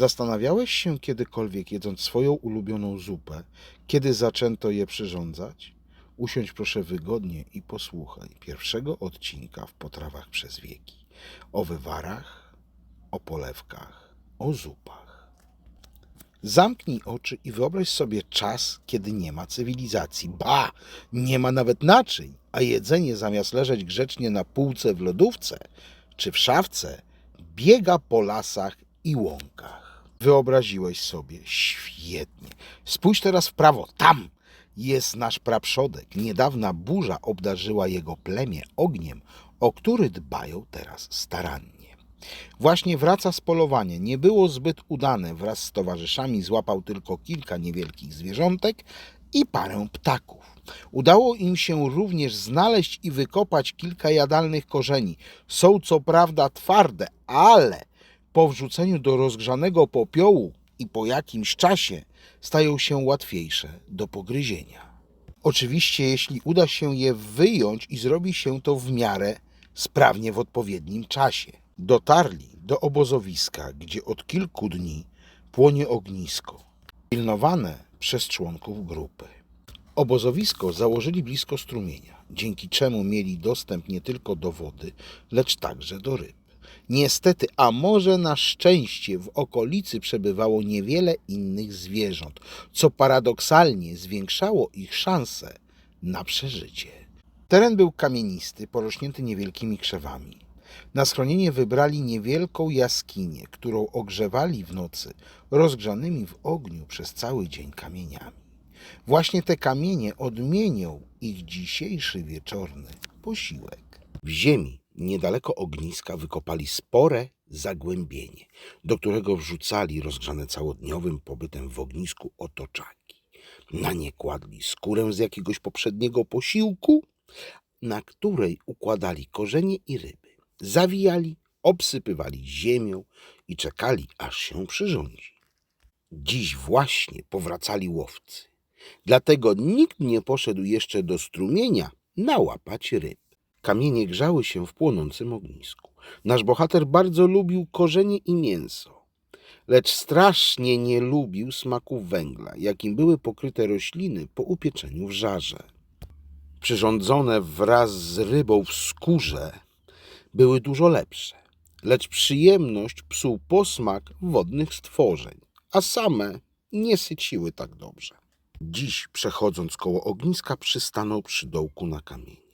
Zastanawiałeś się kiedykolwiek, jedząc swoją ulubioną zupę, kiedy zaczęto je przyrządzać? Usiądź proszę wygodnie i posłuchaj pierwszego odcinka w Potrawach przez wieki. O wywarach, o polewkach, o zupach. Zamknij oczy i wyobraź sobie czas, kiedy nie ma cywilizacji. Ba, nie ma nawet naczyń, a jedzenie zamiast leżeć grzecznie na półce w lodówce czy w szafce, biega po lasach i łąkach. Wyobraziłeś sobie, świetnie. Spójrz teraz w prawo, tam jest nasz praprzodek. Niedawna burza obdarzyła jego plemię ogniem, o który dbają teraz starannie. Właśnie wraca z polowania. Nie było zbyt udane. Wraz z towarzyszami złapał tylko kilka niewielkich zwierzątek i parę ptaków. Udało im się również znaleźć i wykopać kilka jadalnych korzeni. Są co prawda twarde, ale po wrzuceniu do rozgrzanego popiołu i po jakimś czasie stają się łatwiejsze do pogryzienia. Oczywiście, jeśli uda się je wyjąć i zrobi się to w miarę sprawnie w odpowiednim czasie. Dotarli do obozowiska, gdzie od kilku dni płonie ognisko, pilnowane przez członków grupy. Obozowisko założyli blisko strumienia, dzięki czemu mieli dostęp nie tylko do wody, lecz także do ryb. Niestety, a może na szczęście, w okolicy przebywało niewiele innych zwierząt, co paradoksalnie zwiększało ich szanse na przeżycie. Teren był kamienisty, porośnięty niewielkimi krzewami. Na schronienie wybrali niewielką jaskinię, którą ogrzewali w nocy rozgrzanymi w ogniu przez cały dzień kamieniami. Właśnie te kamienie odmienią ich dzisiejszy wieczorny posiłek. W ziemi niedaleko ogniska wykopali spore zagłębienie, do którego wrzucali rozgrzane całodniowym pobytem w ognisku otoczaki. Na nie kładli skórę z jakiegoś poprzedniego posiłku, na której układali korzenie i ryby. Zawijali, obsypywali ziemią i czekali, aż się przyrządzi. Dziś właśnie powracali łowcy. Dlatego nikt nie poszedł jeszcze do strumienia nałapać ryb. Kamienie grzały się w płonącym ognisku. Nasz bohater bardzo lubił korzenie i mięso, lecz strasznie nie lubił smaku węgla, jakim były pokryte rośliny po upieczeniu w żarze. Przyrządzone wraz z rybą w skórze były dużo lepsze, lecz przyjemność psuł posmak wodnych stworzeń, a same nie syciły tak dobrze. Dziś, przechodząc koło ogniska, przystanął przy dołku na kamienie.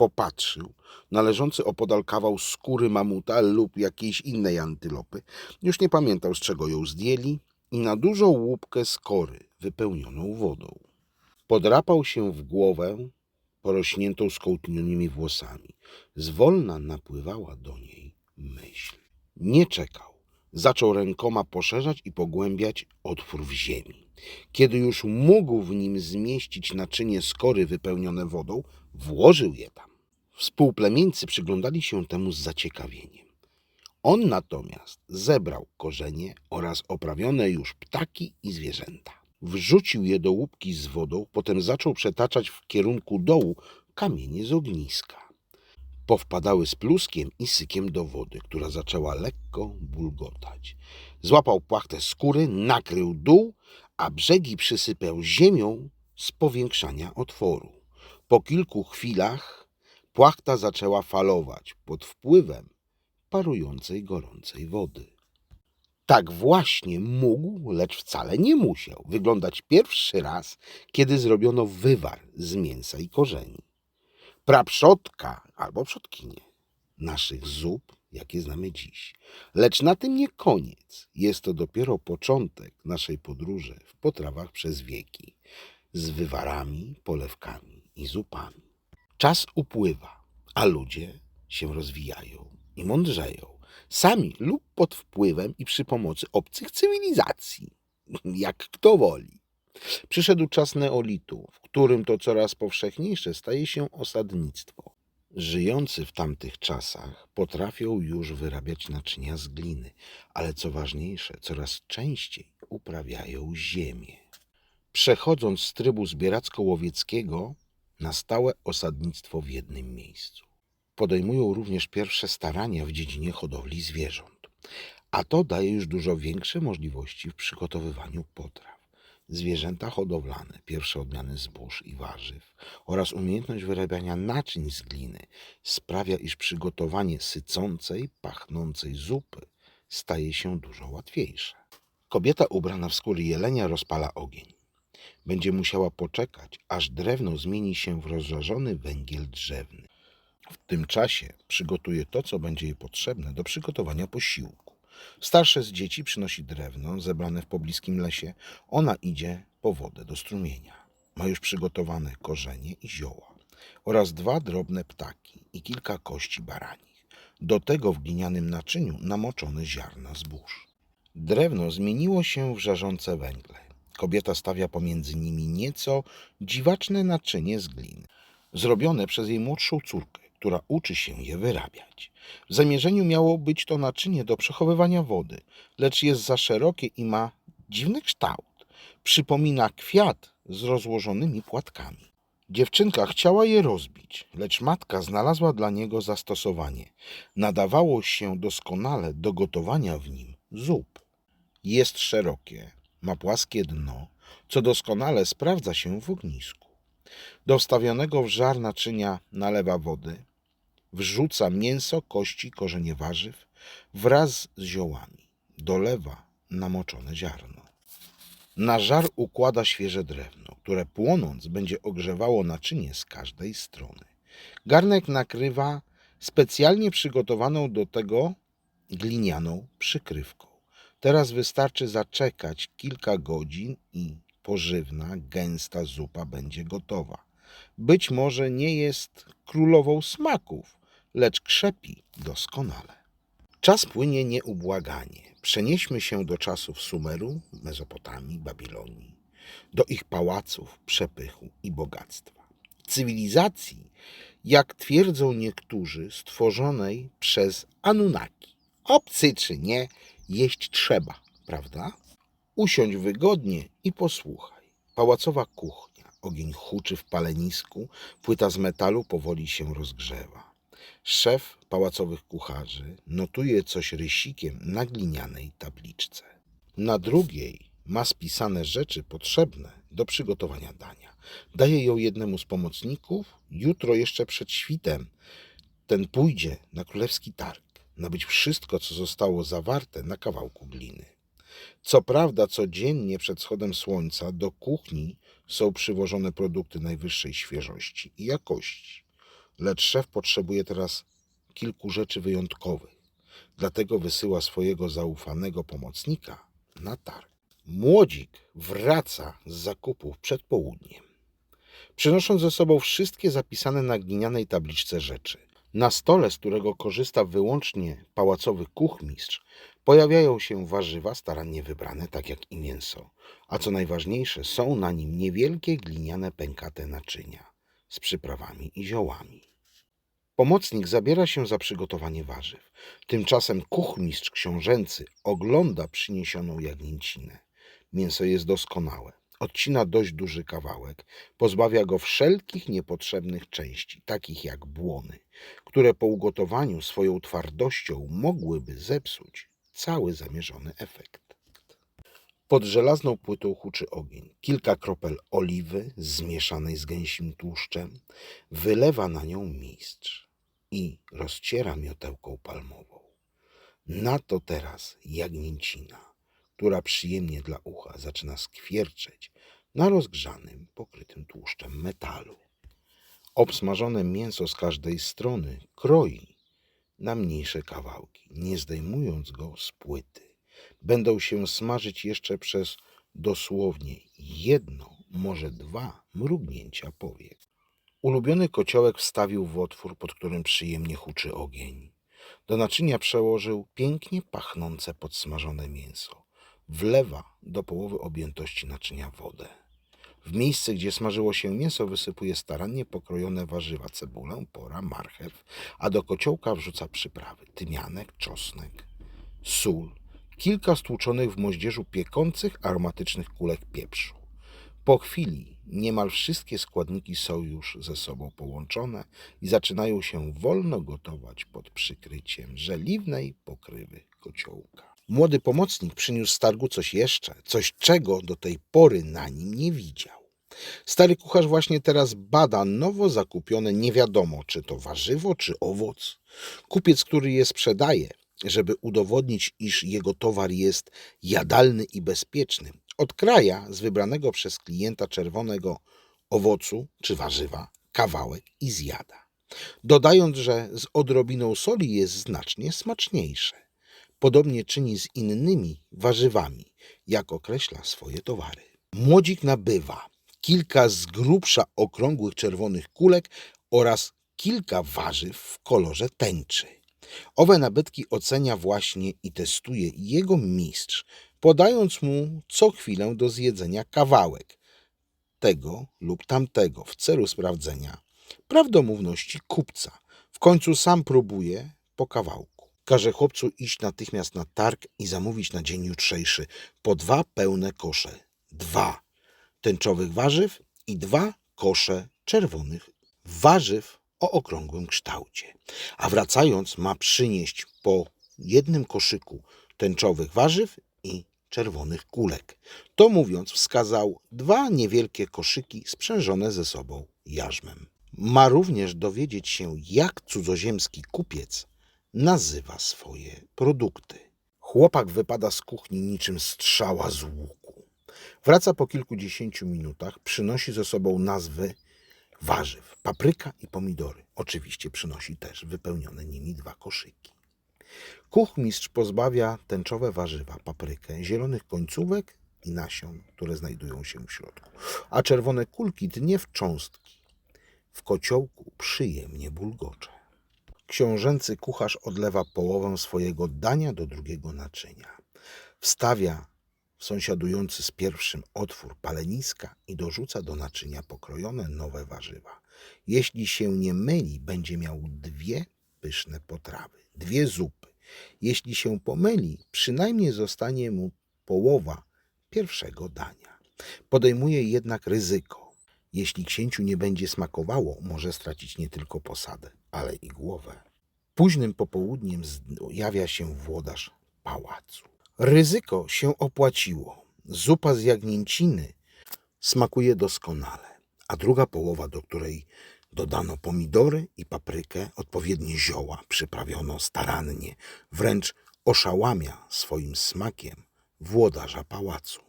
Popatrzył na leżący opodal kawał skóry mamuta lub jakiejś innej antylopy. Już nie pamiętał, z czego ją zdjęli i na dużą łupkę skory wypełnioną wodą. Podrapał się w głowę porośniętą skołtnionymi włosami. Zwolna napływała do niej myśl. Nie czekał. Zaczął rękoma poszerzać i pogłębiać otwór w ziemi. Kiedy już mógł w nim zmieścić naczynie skory wypełnione wodą, włożył je tam. Współplemieńcy przyglądali się temu z zaciekawieniem. On natomiast zebrał korzenie oraz oprawione już ptaki i zwierzęta. Wrzucił je do łupki z wodą, potem zaczął przetaczać w kierunku dołu kamienie z ogniska. Powpadały z pluskiem i sykiem do wody, która zaczęła lekko bulgotać. Złapał płachtę skóry, nakrył dół, a brzegi przysypał ziemią z powiększania otworu. Po kilku chwilach płachta zaczęła falować pod wpływem parującej gorącej wody. Tak właśnie mógł, lecz wcale nie musiał wyglądać pierwszy raz, kiedy zrobiono wywar z mięsa i korzeni. Praprzodka albo przodkinie naszych zup, jakie znamy dziś. Lecz na tym nie koniec. Jest to dopiero początek naszej podróży w potrawach przez wieki, z wywarami, polewkami i zupami. Czas upływa, a ludzie się rozwijają i mądrzeją, sami lub pod wpływem i przy pomocy obcych cywilizacji, jak kto woli. Przyszedł czas neolitu, w którym to coraz powszechniejsze staje się osadnictwo. Żyjący w tamtych czasach potrafią już wyrabiać naczynia z gliny, ale co ważniejsze, coraz częściej uprawiają ziemię. Przechodząc z trybu zbieracko-łowieckiego na stałe osadnictwo w jednym miejscu. Podejmują również pierwsze starania w dziedzinie hodowli zwierząt. a to daje już dużo większe możliwości w przygotowywaniu potraw. Zwierzęta hodowlane, pierwsze odmiany zbóż i warzyw oraz umiejętność wyrabiania naczyń z gliny sprawia, iż przygotowanie sycącej, pachnącej zupy staje się dużo łatwiejsze. Kobieta ubrana w skóry jelenia rozpala ogień. Będzie musiała poczekać, aż drewno zmieni się w rozżarzony węgiel drzewny. W tym czasie przygotuje to, co będzie jej potrzebne do przygotowania posiłku. Starsze z dzieci przynosi drewno zebrane w pobliskim lesie. Ona idzie po wodę do strumienia. Ma już przygotowane korzenie i zioła oraz dwa drobne ptaki i kilka kości baranich. Do tego w glinianym naczyniu namoczone ziarna zbóż. Drewno zmieniło się w żarzące węgle. Kobieta stawia pomiędzy nimi nieco dziwaczne naczynie z gliny, zrobione przez jej młodszą córkę, która uczy się je wyrabiać. W zamierzeniu miało być to naczynie do przechowywania wody, lecz jest za szerokie i ma dziwny kształt. Przypomina kwiat z rozłożonymi płatkami. Dziewczynka chciała je rozbić, lecz matka znalazła dla niego zastosowanie. Nadawało się doskonale do gotowania w nim zup. Jest szerokie, ma płaskie dno, co doskonale sprawdza się w ognisku. Do wstawionego w żar naczynia nalewa wody, wrzuca mięso, kości, korzenie warzyw wraz z ziołami. Dolewa namoczone ziarno. Na żar układa świeże drewno, które płonąc będzie ogrzewało naczynie z każdej strony. Garnek nakrywa specjalnie przygotowaną do tego glinianą przykrywką. Teraz wystarczy zaczekać kilka godzin i pożywna, gęsta zupa będzie gotowa. Być może nie jest królową smaków, lecz krzepi doskonale. Czas płynie nieubłaganie. Przenieśmy się do czasów Sumeru, Mezopotamii, Babilonii, do ich pałaców, przepychu i bogactwa. Cywilizacji, jak twierdzą niektórzy, stworzonej przez Anunnaki. Obcy czy nie, jeść trzeba, prawda? Usiądź wygodnie i posłuchaj. Pałacowa kuchnia, ogień huczy w palenisku, płyta z metalu powoli się rozgrzewa. Szef pałacowych kucharzy notuje coś rysikiem na glinianej tabliczce. Na drugiej ma spisane rzeczy potrzebne do przygotowania dania. Daje ją jednemu z pomocników. Jutro jeszcze przed świtem ten pójdzie na królewski targ, nabyć wszystko, co zostało zawarte na kawałku gliny. Co prawda, codziennie przed schodem słońca do kuchni są przywożone produkty najwyższej świeżości i jakości, lecz szef potrzebuje teraz kilku rzeczy wyjątkowych, dlatego wysyła swojego zaufanego pomocnika na targ. Młodzik wraca z zakupów przed południem, przynosząc ze sobą wszystkie zapisane na glinianej tabliczce rzeczy. Na stole, z którego korzysta wyłącznie pałacowy kuchmistrz, pojawiają się warzywa starannie wybrane, tak jak i mięso, a co najważniejsze, są na nim niewielkie gliniane pękate naczynia z przyprawami i ziołami. Pomocnik zabiera się za przygotowanie warzyw. Tymczasem kuchmistrz książęcy ogląda przyniesioną jagnięcinę. Mięso jest doskonałe. Odcina dość duży kawałek, pozbawia go wszelkich niepotrzebnych części, takich jak błony, które po ugotowaniu swoją twardością mogłyby zepsuć cały zamierzony efekt. Pod żelazną płytą huczy ogień. Kilka kropel oliwy zmieszanej z gęsim tłuszczem wylewa na nią mistrz i rozciera miotełką palmową. Na to teraz jagnięcina, która przyjemnie dla ucha zaczyna skwierczeć na rozgrzanym, pokrytym tłuszczem metalu. Obsmażone mięso z każdej strony kroi na mniejsze kawałki, nie zdejmując go z płyty. Będą się smażyć jeszcze przez dosłownie jedno, może dwa mrugnięcia powiek. Ulubiony kociołek wstawił w otwór, pod którym przyjemnie huczy ogień. Do naczynia przełożył pięknie pachnące podsmażone mięso. Wlewa do połowy objętości naczynia wodę. W miejsce, gdzie smażyło się mięso, wysypuje starannie pokrojone warzywa, cebulę, pora, marchew, a do kociołka wrzuca przyprawy, tymianek, czosnek, sól, kilka stłuczonych w moździerzu piekących, aromatycznych kulek pieprzu. Po chwili niemal wszystkie składniki są już ze sobą połączone i zaczynają się wolno gotować pod przykryciem żeliwnej pokrywy kociołka. Młody pomocnik przyniósł z targu coś jeszcze, coś czego do tej pory na nim nie widział. Stary kucharz właśnie teraz bada nowo zakupione nie wiadomo, czy to warzywo, czy owoc. Kupiec, który je sprzedaje, żeby udowodnić, iż jego towar jest jadalny i bezpieczny, odkraja z wybranego przez klienta czerwonego owocu czy warzywa kawałek i zjada. Dodając, że z odrobiną soli jest znacznie smaczniejsze. Podobnie czyni z innymi warzywami, jak określa swoje towary. Młodzik nabywa kilka z grubsza okrągłych czerwonych kulek oraz kilka warzyw w kolorze tęczy. Owe nabytki ocenia właśnie i testuje jego mistrz, podając mu co chwilę do zjedzenia kawałek tego lub tamtego w celu sprawdzenia prawdomówności kupca. W końcu sam próbuje po kawałku. Każe chłopcu iść natychmiast na targ i zamówić na dzień jutrzejszy po dwa pełne kosze. Dwa tęczowych warzyw i dwa kosze czerwonych warzyw o okrągłym kształcie. A wracając ma przynieść po jednym koszyku tęczowych warzyw i czerwonych kulek. To mówiąc wskazał dwa niewielkie koszyki sprzężone ze sobą jarzmem. Ma również dowiedzieć się, jak cudzoziemski kupiec nazywa swoje produkty. Chłopak wypada z kuchni niczym strzała z łuku. Wraca po kilkudziesięciu minutach, przynosi ze sobą nazwy warzyw, papryka i pomidory. Oczywiście przynosi też wypełnione nimi dwa koszyki. Kuchmistrz pozbawia tęczowe warzywa, paprykę, zielonych końcówek i nasion, które znajdują się w środku, a czerwone kulki dnie w cząstki. W kociołku przyjemnie bulgocze. Książęcy kucharz odlewa połowę swojego dania do drugiego naczynia. Wstawia w sąsiadujący z pierwszym otwór paleniska i dorzuca do naczynia pokrojone nowe warzywa. Jeśli się nie myli, będzie miał dwie pyszne potrawy, dwie zupy. Jeśli się pomyli, przynajmniej zostanie mu połowa pierwszego dania. Podejmuje jednak ryzyko. Jeśli księciu nie będzie smakowało, może stracić nie tylko posadę, ale i głowę. Późnym popołudniem zjawia się włodarz pałacu. Ryzyko się opłaciło. Zupa z jagnięciny smakuje doskonale, a druga połowa, do której dodano pomidory i paprykę, odpowiednie zioła, przyprawiono starannie, wręcz oszałamia swoim smakiem włodarza pałacu.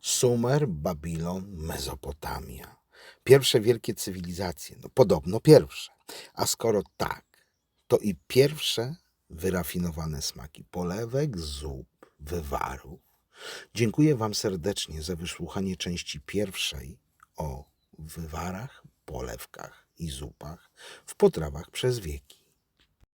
Sumer, Babilon, Mezopotamia. Pierwsze wielkie cywilizacje, no podobno pierwsze. A skoro tak, to i pierwsze wyrafinowane smaki polewek, zup, wywarów. Dziękuję Wam serdecznie za wysłuchanie części pierwszej o wywarach, polewkach i zupach w potrawach przez wieki.